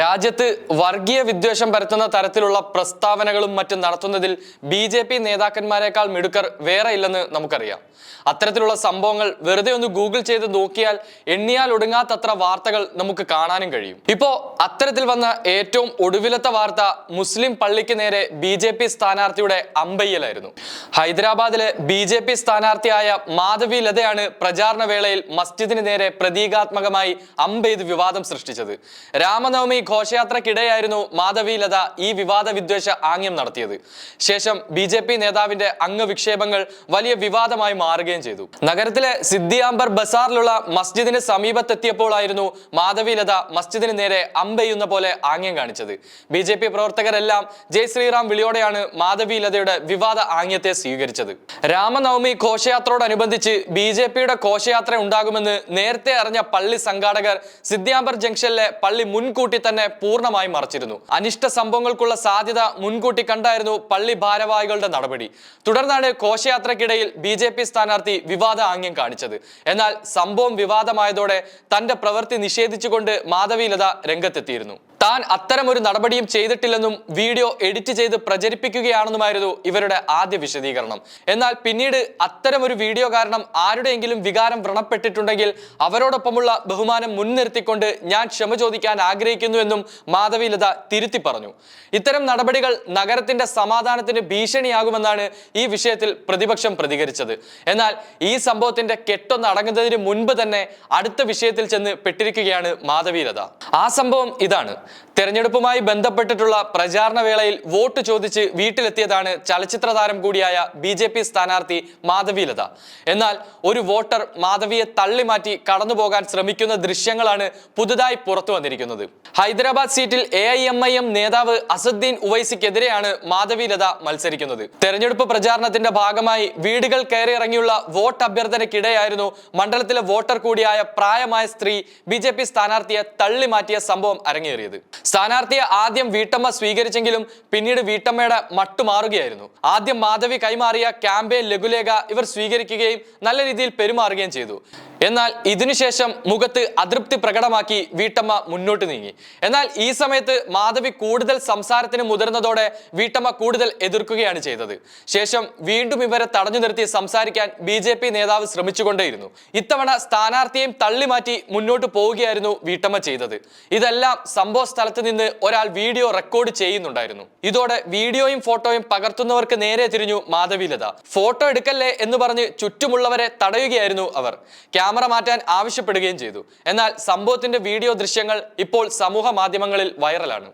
രാജ്യത്ത് വർഗീയ വിദ്വേഷം പരത്തുന്ന തരത്തിലുള്ള പ്രസ്താവനകളും മറ്റും നടത്തുന്നതിൽ ബി ജെ പി നേതാക്കന്മാരെക്കാൾ മിടുക്കർ വേറെ ഇല്ലെന്ന് നമുക്കറിയാം. അത്തരത്തിലുള്ള സംഭവങ്ങൾ വെറുതെ ഒന്ന് ഗൂഗിൾ ചെയ്ത് നോക്കിയാൽ എണ്ണിയാൽ ഒടുങ്ങാത്തത്ര വാർത്തകൾ നമുക്ക് കാണാനും കഴിയും. ഇപ്പോ അത്തരത്തിൽ വന്ന ഏറ്റവും ഒടുവിലത്തെ വാർത്ത മുസ്ലിം പള്ളിക്ക് നേരെ ബി ജെ പി സ്ഥാനാർത്ഥിയുടെ അമ്പയ്യലായിരുന്നു. ഹൈദരാബാദിലെ ബി ജെ പി സ്ഥാനാർത്ഥിയായ മാധവി ലതയാണ് പ്രചാരണ വേളയിൽ മസ്ജിദിന് നേരെ പ്രതീകാത്മകമായി അമ്പെയ്ത് വിവാദം സൃഷ്ടിച്ചത്. രാമനവമി ഘോഷയാത്രക്കിടെയായിരുന്നു മാധവി ലത ഈ വിവാദ വിദ്വേഷ ആംഗ്യം നടത്തിയത്. ശേഷം ബി ജെ പി നേതാവിന്റെ അംഗവിക്ഷേപങ്ങൾ വലിയ വിവാദമായി മാറുകയും ചെയ്തു. നഗരത്തിലെ സിദ്ധിയാംബർ ബസാറിലുള്ള മസ്ജിദിന് സമീപത്തെത്തിയപ്പോഴായിരുന്നു മാധവി ലത മസ്ജിദിന് നേരെ അമ്പെയ്യുന്ന പോലെ ആംഗ്യം കാണിച്ചത്. ബി ജെ പി പ്രവർത്തകരെല്ലാം ജയ് ശ്രീറാം വിളിയോടെയാണ് മാധവി ലതയുടെ വിവാദ ആംഗ്യത്തെ സ്വീകരിച്ചത്. രാമനവമി ഘോഷയാത്രയോടനുബന്ധിച്ച് ബി ജെ പിയുടെ ഘോഷയാത്ര ഉണ്ടാകുമെന്ന് നേരത്തെ അറിഞ്ഞ പള്ളി സംഘാടകർ സിദ്ധിയാംബർ ജംഗ്ഷനിലെ പള്ളി മുൻകൂട്ടി തന്നെ പൂർണമായി മറച്ചിരുന്നു. അനിഷ്ട സംഭവങ്ങൾക്കുള്ള സാധ്യത മുൻകൂട്ടി കണ്ടായിരുന്നു പള്ളി ഭാരവാഹികളുടെ നടപടി. തുടർന്നാണ് കോശയാത്രക്കിടയിൽ ബി ജെ പി സ്ഥാനാർത്ഥി വിവാദ ആംഗ്യം കാണിച്ചത്. എന്നാൽ സംഭവം വിവാദമായതോടെ തന്റെ പ്രവൃത്തി നിഷേധിച്ചുകൊണ്ട് മാധവി ലത രംഗത്തെത്തിയിരുന്നു. താൻ ഒരു നടപടിയും ചെയ്തിട്ടില്ലെന്നും വീഡിയോ എഡിറ്റ് ചെയ്ത് പ്രചരിപ്പിക്കുകയാണെന്നുമായിരുന്നു ഇവരുടെ ആദ്യ വിശദീകരണം. എന്നാൽ പിന്നീട് അത്തരം ഒരു വീഡിയോ കാരണം ആരുടെയെങ്കിലും വികാരം വ്രണപ്പെട്ടിട്ടുണ്ടെങ്കിൽ അവരോടൊപ്പമുള്ള ബഹുമാനം മുൻനിർത്തിക്കൊണ്ട് ഞാൻ ക്ഷമ ചോദിക്കാൻ ആഗ്രഹിക്കുന്നുവെന്നും മാധവി ലത തിരുത്തി പറഞ്ഞു. ഇത്തരം നടപടികൾ നഗരത്തിന്റെ സമാധാനത്തിന് ഭീഷണിയാകുമെന്നാണ് ഈ വിഷയത്തിൽ പ്രതിപക്ഷം പ്രതികരിച്ചത്. എന്നാൽ ഈ സംഭവത്തിന്റെ കെട്ടൊന്ന് അടങ്ങുന്നതിന് മുൻപ് തന്നെ അടുത്ത വിഷയത്തിൽ ചെന്ന് പെട്ടിരിക്കുകയാണ് മാധവി ലത. ആ സംഭവം ഇതാണ്. തെരഞ്ഞെടുപ്പുമായി ബന്ധപ്പെട്ടിട്ടുള്ള പ്രചാരണ വേളയിൽ വോട്ട് ചോദിച്ച് വീട്ടിലെത്തിയതാണ് ചലച്ചിത്ര താരം കൂടിയായ ബി ജെ പി സ്ഥാനാർത്ഥി മാധവി ലത എന്നാൽ ഒരു വോട്ടർ മാധവിയെ തള്ളിമാറ്റി കടന്നുപോകാൻ ശ്രമിക്കുന്ന ദൃശ്യങ്ങളാണ് പുതുതായി പുറത്തു വന്നിരിക്കുന്നത്. ഹൈദരാബാദ് സീറ്റിൽ A I M I M നേതാവ് അസദ്ദീൻ ഉവൈസിക്കെതിരെയാണ് മാധവി ലത മത്സരിക്കുന്നത്. തെരഞ്ഞെടുപ്പ് പ്രചാരണത്തിന്റെ ഭാഗമായി വീടുകൾ കയറിയിറങ്ങിയുള്ള വോട്ട് അഭ്യർത്ഥനയ്ക്കിടെയായിരുന്നു മണ്ഡലത്തിലെ വോട്ടർ കൂടിയായ പ്രായമായ സ്ത്രീ ബി സ്ഥാനാർത്ഥിയെ തള്ളിമാറ്റിയ സംഭവം അരങ്ങേറിയത്. സ്ഥാനാർത്ഥിയെ ആദ്യം വീട്ടമ്മ സ്വീകരിച്ചെങ്കിലും പിന്നീട് വീട്ടമ്മയുടെ മട്ടുമാറുകയായിരുന്നു ആദ്യം മാധവി കൈമാറിയ ക്യാമ്പയിൻ ലഘുലേഖ ഇവർ സ്വീകരിക്കുകയും നല്ല രീതിയിൽ പെരുമാറുകയും ചെയ്തു. എന്നാൽ ഇതിനുശേഷം മുഖത്ത് അതൃപ്തി പ്രകടമാക്കി വീട്ടമ്മ മുന്നോട്ട് നീങ്ങി. എന്നാൽ ഈ സമയത്ത് മാധവി കൂടുതൽ സംസാരത്തിന് മുതിർന്നതോടെ വീട്ടമ്മ കൂടുതൽ എതിർക്കുകയാണ് ചെയ്തത്. ശേഷം വീണ്ടും ഇവരെ തടഞ്ഞു നിർത്തി സംസാരിക്കാൻ ബി ജെ പി നേതാവ് ശ്രമിച്ചുകൊണ്ടേയിരുന്നു. ഇത്തവണ സ്ഥാനാർത്ഥിയെയും തള്ളിമാറ്റി മുന്നോട്ട് പോവുകയായിരുന്നു വീട്ടമ്മ ചെയ്തത്. ഇതെല്ലാം സംഭവ സ്ഥലത്ത് നിന്ന് ഒരാൾ വീഡിയോ റെക്കോർഡ് ചെയ്യുന്നുണ്ടായിരുന്നു. ഇതോടെ വീഡിയോയും ഫോട്ടോയും പകർത്തുന്നവർക്ക് നേരെ തിരിഞ്ഞു മാധവിലത ഫോട്ടോ എടുക്കല്ലേ എന്ന് പറഞ്ഞ് ചുറ്റുമുള്ളവരെ തടയുകയായിരുന്നു അവർ. ക്യാമറ മാറ്റാൻ ആവശ്യപ്പെടുകയും ചെയ്തു. എന്നാൽ സംഭവത്തിന്റെ വീഡിയോ ദൃശ്യങ്ങൾ ഇപ്പോൾ സമൂഹ മാധ്യമങ്ങളിൽ വൈറലാണ്.